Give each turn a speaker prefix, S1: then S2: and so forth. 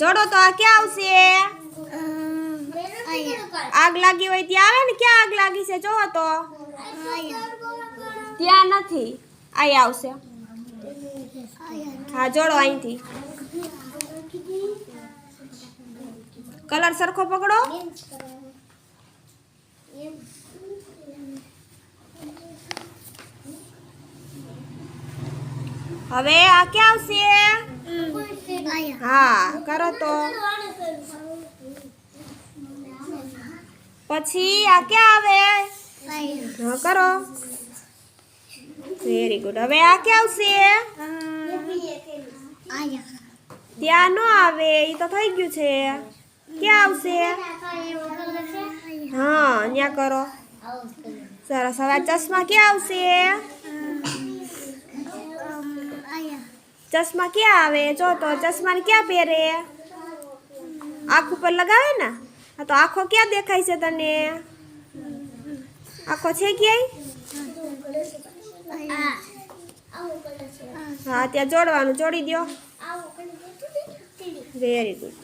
S1: જોડો તો આ ક્યાં આવશે? આગ લાગી હોય ત્યાં આવે ને ક્યાં આગ લાગી છે? જોવો તો. ત્યાં નથી. અહીં આવશે. હા, જોડો અહીંથી. કલર સરખો પકડો. હવે આ ક્યાં આવશે? હા, કરો તો. પછી આ ક્યાં આવે? હા, કરો. વેરી ગુડ હવે આ ક્યાં આવશે? ત્યાં ન આવે એ તો થઈ ગયું છે. ક્યાં આવશે? હા ત્યાં કરો. સરસ હવે ચશ્મા ક્યાં આવશે? ચશ્મા ક્યાં આવે? જો તો ચશ્માને ક્યાં પહેરે? આંખ ઉપર લગાવે ને? હા તો આંખો ક્યાં દેખાય છે તને? આંખો છે ક્યાંય? હા, ત્યાં જોડવાનું, જોડી દો વેરી ગુડ